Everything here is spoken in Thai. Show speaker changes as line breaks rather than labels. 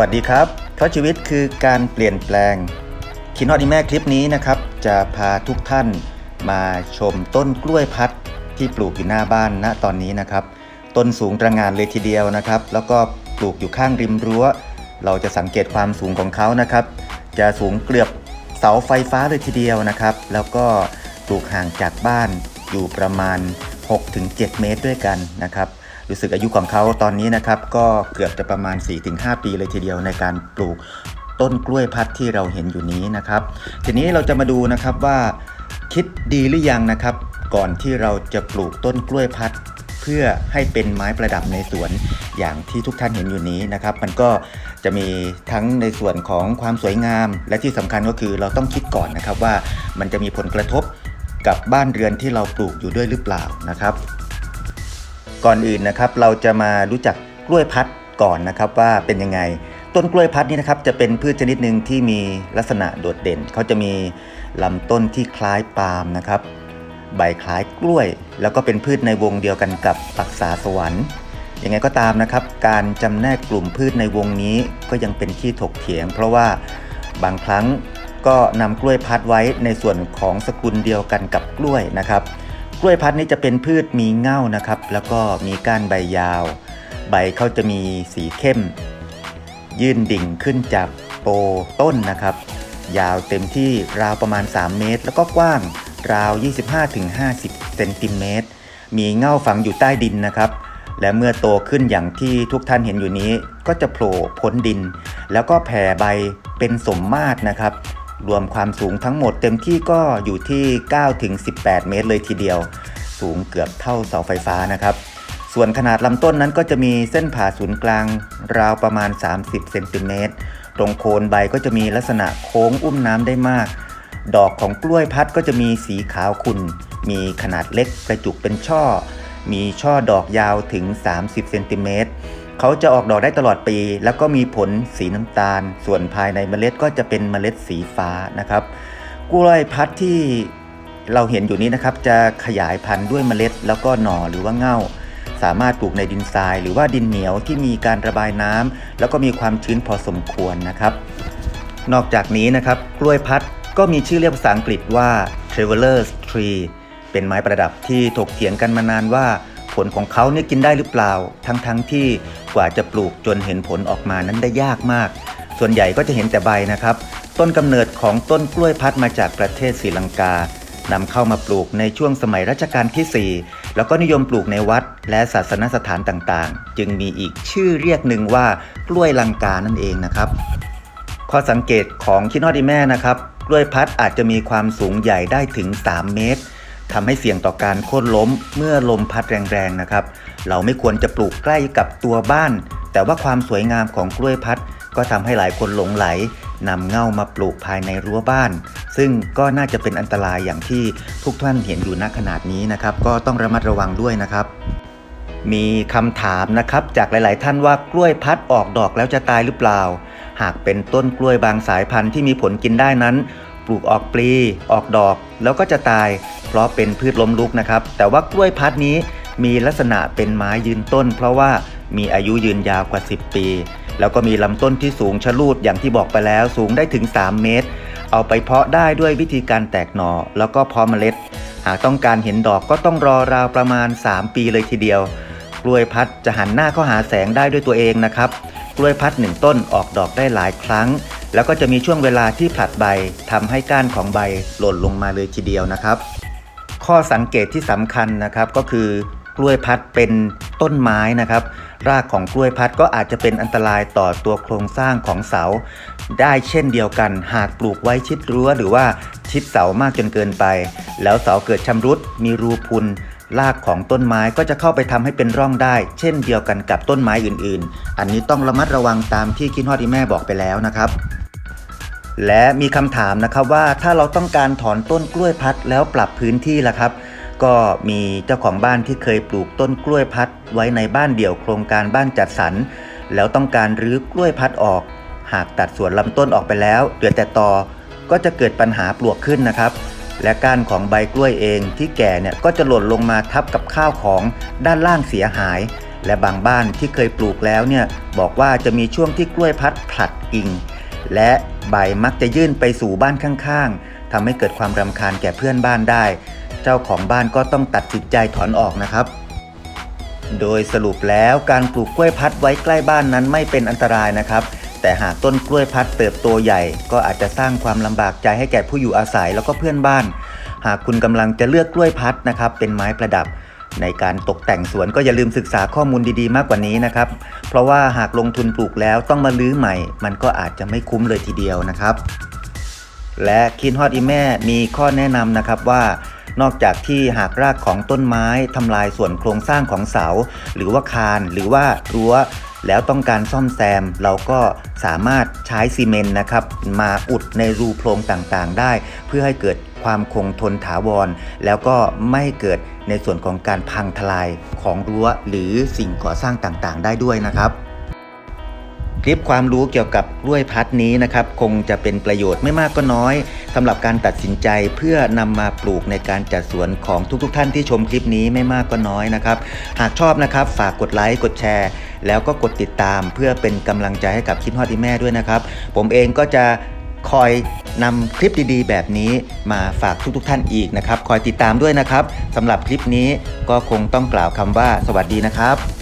วัสดีครับ เพราะชีวิตคือการเปลี่ยนแปลงคินอดีแม่คลิปนี้นะครับ จะพาทุกท่านมาชมต้นกล้วยพัดที่ปลูกอยู่หน้าบ้านณตอนนี้นะครับ ต้นสูงตระงานเลยทีเดียวนะครับ แล้วก็ปลูกอยู่ข้างริมรั้ว เราจะสังเกตความสูงของเขานะครับ จะสูงเกือบเสาไฟฟ้าเลยทีเดียวนะครับ แล้วก็ปลูกห่างจากบ้านอยู่ประมาณ 6-7 เมตรด้วยกันนะครับ รู้สึกอายุของเขาตอนนี้นะครับก็เกือบจะประมาณ 4-5 ปีเลยทีเดียวในการปลูกต้นกล้วยพัดที่เราเห็นอยู่นี้นะครับ ทีนี้เราจะมาดูนะครับว่าคิดดีหรือยังนะครับ ก่อนที่เราจะปลูกต้นกล้วยพัด เพื่อให้เป็นไม้ประดับในสวนอย่างที่ทุกท่านเห็นอยู่นี้นะครับ มันก็จะมีทั้งในส่วนของความสวยงาม และที่สำคัญก็คือเราต้องคิดก่อนนะครับว่ามันจะมีผลกระทบกับบ้านเรือนที่เราปลูกอยู่ด้วยหรือเปล่านะครับ ก่อนอื่นนะครับเราจะมารู้จักกล้วยพัดก่อนนะครับว่าเป็นยังไง ต้นกล้วยพัดนี่นะครับจะเป็นพืชชนิดหนึ่งที่มีลักษณะโดดเด่นเขาจะมีลำต้นที่คล้ายปาล์มนะครับ ใบคล้ายกล้วย แล้วก็เป็นพืชในวงเดียวกันกับปักษาสวรรค์ยังไงก็ตามนะครับ การจำแนกกลุ่มพืชในวงนี้ก็ยังเป็นที่ถกเถียง เพราะว่าบางครั้งก็นำกล้วยพัดไว้ในส่วนของสกุลเดียวกันกับกล้วยนะครับ กล้วยพัดนี้จะเป็นพืชมีเง่านะครับ แล้วก็มีก้านใบยาว ใบเขาจะมีสีเข้ม ยื่นดิ่งขึ้นจากโปต้นนะครับ ยาวเต็มที่ราวประมาณ 3 เมตร แล้วก็กว้างราว 25-50 เซนติเมตร มีเง่าฝังอยู่ใต้ดินนะครับ และเมื่อโตขึ้นอย่างที่ทุกท่านเห็นอยู่นี้ ก็จะโผล่พ้นดิน แล้วก็แผ่ใบเป็นสมมาตรนะครับ รวมความสูงทั้งหมดเต็มที่ก็อยู่ที่ 9-18 เมตรเลยทีเดียว สูงเกือบเท่าเสาไฟฟ้านะครับ ส่วนขนาดลำต้นนั้นก็จะมีเส้นผ่าศูนย์กลาง ราวประมาณ 30 เซนติเมตร ตรงโคนใบก็จะมีลักษณะโค้งอุ้มน้ำได้มาก ดอกของกล้วยพัดก็จะมีสีขาวขุ่น มีขนาดเล็กกระจุกเป็นช่อ มีช่อดอกยาวถึง 30 เซนติเมตร เขาจะออกดอกได้ตลอดปี แล้วก็มีผลสีน้ำตาล ส่วนภายในเมล็ดก็จะเป็นเมล็ดสีฟ้านะครับ กล้วยพัดที่เราเห็นอยู่นี้นะครับ จะขยายพันธุ์ด้วยเมล็ด แล้วก็หน่อหรือว่าเง่า สามารถปลูกในดินทราย หรือว่าดินเหนียวที่มีการระบายน้ำแล้วก็มีความชื้นพอสมควรนะครับ นอกจากนี้นะครับ กล้วยพัดก็มีชื่อเรียกภาษาอังกฤษว่า traveler's tree เป็นไม้ประดับที่ถกเถียงกันมานานว่า ผลของเขาเนี่ยกินได้หรือเปล่า ทั้งๆทที่กว่าจะปลูกจนเห็นผลออกมานั้นได้ยากมาก ส่วนใหญ่ก็จะเห็นแต่ใบนะครับ ต้นกำเนิดของต้นกล้วยพัดมาจากประเทศศรีลังกานำเข้ามาปลูกในช่วงสมัยรัชกาลที่ 4 แล้วก็นิยมปลูกในวัดและศาสนสถานต่างๆ จึงมีอีกชื่อเรียกหนึ่งว่ากล้วยลังกานั่นเองนะครับ ข้อสังเกตของคินอดีแม่นะครับ กล้วยพัดอาจจะมีความสูงใหญ่ได้ถึง 3 เมตร ทำให้เสี่ยงต่อการโค่นล้มเมื่อลมพัดแรงๆนะครับ เราไม่ควรจะปลูกใกล้กับตัวบ้าน แต่ว่าความสวยงามของกล้วยพัด ก็ทำให้หลายคนหลงไหลนำเง่ามาปลูกภายในรั้วบ้าน ซึ่งก็น่าจะเป็นอันตรายอย่างที่ทุกท่านเห็นอยู่ณขนาดนี้นะครับ ก็ต้องระมัดระวังด้วยนะครับมีคำถามนะครับจากหลาย ๆ ท่านว่ากล้วยพัดออกดอกแล้วจะตายหรือเปล่า หากเป็นต้นกล้วยบางสายพันธุ์ที่มีผลกินได้นั้น ปลูกออกปลี ออกดอก แล้วก็จะตาย เพราะเป็นพืชล้มลุกนะครับ แต่ว่ากล้วยพัดนี้มีลักษณะเป็นไม้ยืนต้น เพราะว่ามีอายุยืนยาวกว่า 10 ปี แล้วก็มีลำต้นที่สูงชะลูดอย่างที่บอกไปแล้วสูงได้ถึง 3 เมตร เอาไปเพาะได้ด้วยวิธีการแตกหน่อแล้วก็เพาะเมล็ด หากต้องการเห็นดอกก็ต้องรอราวประมาณ 3 ปีเลยทีเดียว กล้วยพัดจะหันหน้าเข้าหาแสงได้ด้วยตัวเองนะครับ กล้วยพัดหนึ่งต้นออกดอกได้หลายครั้ง แล้วก็จะมีช่วงเวลาที่ผลัดใบทำให้ก้านของใบหล่นลงมาเลยทีเดียวนะครับ ข้อสังเกตที่สำคัญนะครับก็คือกล้วยพัดเป็นต้นไม้นะครับ รากของกล้วยพัดก็อาจจะเป็นอันตรายต่อตัวโครงสร้างของเสา ได้เช่นเดียวกัน หากปลูกไว้ชิดรั้วหรือว่าชิดเสามากจนเกินไป แล้วเสาเกิดชำรุดมีรูพุนรากของต้นไม้ก็จะเข้าไปทำให้เป็นร่องได้ เช่นเดียวกันกับต้นไม้อื่นๆ อันนี้ต้องระมัดระวังตามที่คิดฮอดอีแม่บอกไปแล้วนะครับ และมีคำถามนะครับว่าถ้าเราต้องการถอนต้นกล้วยพัดแล้วปรับพื้นที่ล่ะครับ ก็มีเจ้าของบ้านที่เคยปลูกต้นกล้วยพัดไว้ในบ้านเดี่ยวโครงการบ้านจัดสรรแล้วต้องการรื้อกล้วยพัดออก หากตัดส่วนลำต้นออกไปแล้วเหลือแต่ตอก็จะเกิดปัญหาปลวกขึ้นนะครับ และก้านของใบกล้วยเองที่แก่เนี่ยก็จะหล่นลงมาทับกับข้าวของด้านล่างเสียหาย และบางบ้านที่เคยปลูกแล้วเนี่ยบอกว่าจะมีช่วงที่กล้วยพัดผลัดกิ่งและ ใบมักจะยื่นไปสู่บ้านข้างๆทำให้เกิดความรำคาญแก่เพื่อนบ้านได้ เจ้าของบ้านก็ต้องตัดสินใจถอนออกนะครับ โดยสรุปแล้วการปลูกกล้วยพัดไว้ใกล้บ้านนั้นไม่เป็นอันตรายนะครับ แต่หากต้นกล้วยพัดเติบโตใหญ่ ก็อาจจะสร้างความลำบากใจให้แก่ผู้อยู่อาศัยแล้วก็เพื่อนบ้าน หากคุณกำลังจะเลือกกล้วยพัดนะครับ เป็นไม้ประดับ ในการตกแต่งสวนก็อย่าลืมศึกษาข้อมูลดีๆ มากกว่านี้นะครับ เพราะว่าหากลงทุนปลูกแล้วต้องมาลื้อใหม่ มันก็อาจจะไม่คุ้มเลยทีเดียวนะครับ และคินฮอดอีแม่มีข้อแนะนำนะครับว่า นอกจากที่หากรากของต้นไม้ทำลายส่วนโครงสร้างของเสา หรือว่าคานหรือว่ารั้ว แล้วต้องการซ่อมแซม เราก็สามารถใช้ซีเมนต์นะครับ มาอุดในรูโพรงต่างๆ ได้ เพื่อให้เกิดความคงทนถาวร แล้วก็ไม่เกิดในส่วนของการพังทลายของรั้ว หรือสิ่งก่อสร้างต่างๆ ได้ด้วยนะครับ ลิปความรู้เกี่ยวกับกล้วยพัดนี้นะครับคงจะเป็นประโยชน์ไม่มากก็น้อยสำหรับการตัดสินใจเพื่อนำมาปลูกในการจัดสวนของทุกๆทท่านที่ชมคลิปนี้ไม่มากก็น้อยนะครับหากชอบนะครับฝากกดไลค์กดแชร์ แล้วก็กดติดตามเพื่อเป็นกำลังใจให้กับคิดฮอดอีแม่ด้วยนะครับ ผมเองก็จะคอยนำคลิปดีๆ แบบนี้มาฝากทุกๆทท่านอีกนะครับ คอยติดตามด้วยนะครับสำหรับคลิปนี้ก็คงต้องกล่าวคำว่าสวัสดีนะครับ